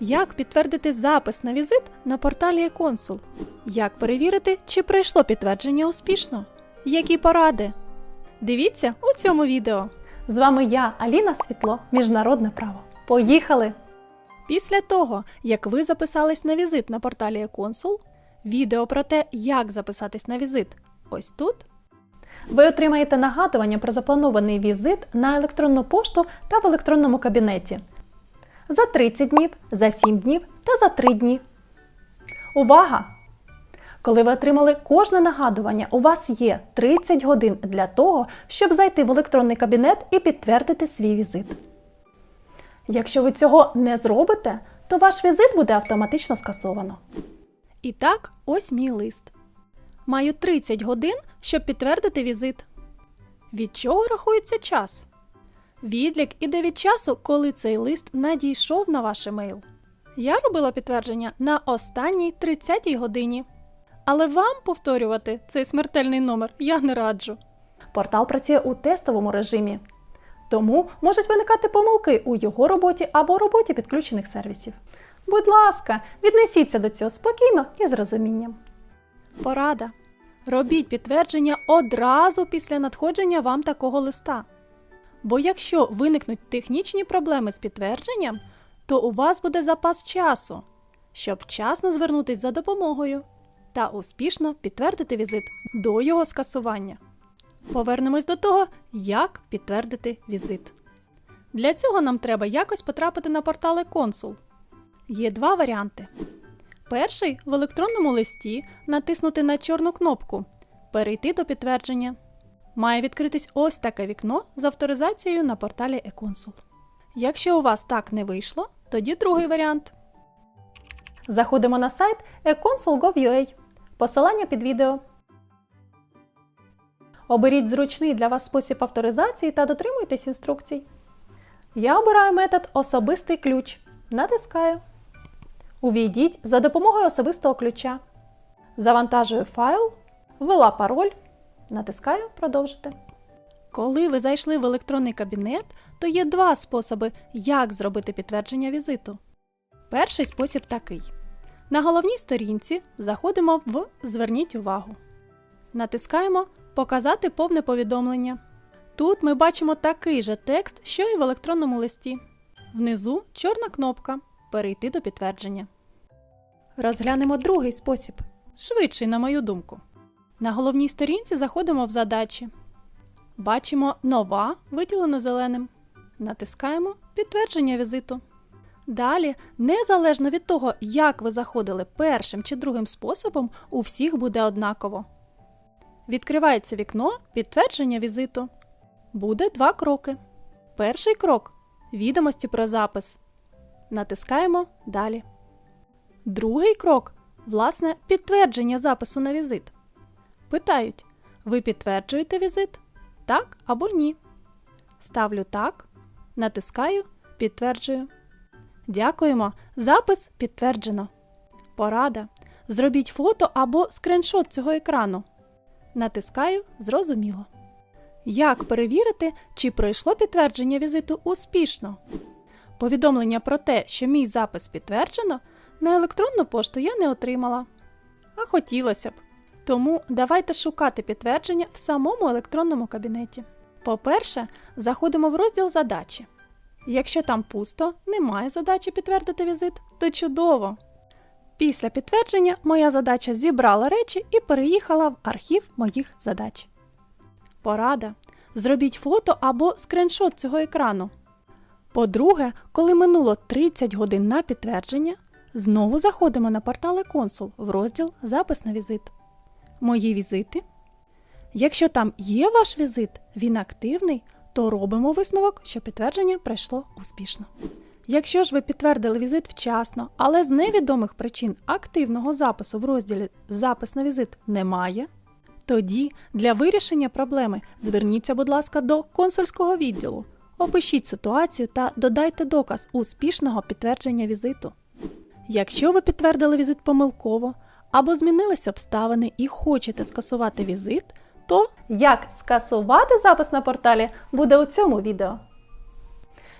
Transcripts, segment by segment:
Як підтвердити запис на візит на порталі e-консул? Як перевірити, чи пройшло підтвердження успішно? Які поради? Дивіться у цьому відео. З вами я, Аліна Світло, Міжнародне право. Поїхали! Після того, як ви записались на візит на порталі e-консул, відео про те, як записатись на візит, ось тут. Ви отримаєте нагадування про запланований візит на електронну пошту та в електронному кабінеті за 30 днів, за 7 днів та за 3 дні. Увага! Коли ви отримали кожне нагадування, у вас є 30 годин для того, щоб зайти в електронний кабінет і підтвердити свій візит. Якщо ви цього не зробите, то ваш візит буде автоматично скасовано. І так, ось мій лист. Маю 30 годин, щоб підтвердити візит. Від чого рахується час? Відлік іде від часу, коли цей лист надійшов на ваш емейл. Я робила підтвердження на останній 30-й годині. Але вам повторювати цей смертельний номер я не раджу. Портал працює у тестовому режимі, тому можуть виникати помилки у його роботі або роботі підключених сервісів. Будь ласка, віднесіться до цього спокійно і з розумінням. Порада. Робіть підтвердження одразу після надходження вам такого листа. Бо якщо виникнуть технічні проблеми з підтвердженням, то у вас буде запас часу, щоб вчасно звернутися за допомогою та успішно підтвердити візит до його скасування. Повернемось до того, як підтвердити візит. Для цього нам треба якось потрапити на портали консул. Є два варіанти. Перший в електронному листі натиснути на чорну кнопку Перейти до підтвердження. Має відкритись ось таке вікно з авторизацією на порталі eConsul. Якщо у вас так не вийшло, тоді другий варіант. Заходимо на сайт econsul.gov.ua. Посилання під відео. Оберіть зручний для вас спосіб авторизації та дотримуйтесь інструкцій. Я обираю метод Особистий ключ. Натискаю. Увійдіть за допомогою особистого ключа. Завантажую файл, ввела пароль. Натискаю Продовжити. Коли ви зайшли в електронний кабінет, то є два способи, як зробити підтвердження візиту. Перший спосіб такий: на головній сторінці заходимо в Зверніть увагу. Натискаємо Показати повне повідомлення. Тут ми бачимо такий же текст, що і в електронному листі. Внизу чорна кнопка Перейти до підтвердження. Розглянемо другий спосіб, швидший, на мою думку. На головній сторінці заходимо в задачі. Бачимо нова, виділено зеленим. Натискаємо Підтвердження візиту. Далі, незалежно від того, як ви заходили першим чи другим способом, у всіх буде однаково. Відкривається вікно Підтвердження візиту. Буде два кроки. Перший крок відомості про запис. Натискаємо Далі. Другий крок власне підтвердження запису на візит. Питають: ви підтверджуєте візит? Так або ні. Ставлю так, натискаю, підтверджую. Дякуємо. Запис підтверджено. Порада. Зробіть фото або скриншот цього екрану. Натискаю Зрозуміло. Як перевірити, чи пройшло підтвердження візиту успішно? Повідомлення про те, що мій запис підтверджено, на електронну пошту я не отримала. А хотілося б. Тому давайте шукати підтвердження в самому електронному кабінеті. По-перше, заходимо в розділ задачі. Якщо там пусто, немає задачі підтвердити візит, то чудово. Після підтвердження моя задача зібрала речі і переїхала в архів моїх задач. Порада. Зробіть фото або скриншот цього екрану. По-друге, коли минуло 30 годин на підтвердження, знову заходимо на портали консул в розділ Запис на візит. Мої візити. Якщо там є ваш візит, він активний, то робимо висновок, що підтвердження пройшло успішно. Якщо ж ви підтвердили візит вчасно, але з невідомих причин активного запису в розділі Запис на візит немає, тоді для вирішення проблеми зверніться, будь ласка, до консульського відділу. Опишіть ситуацію та додайте доказ успішного підтвердження візиту. Якщо ви підтвердили візит помилково або змінились обставини і хочете скасувати візит, то Як скасувати запис на порталі буде у цьому відео.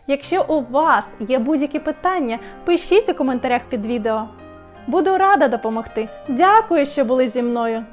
Якщо у вас є будь-які питання, пишіть у коментарях під відео. Буду рада допомогти. Дякую, що були зі мною.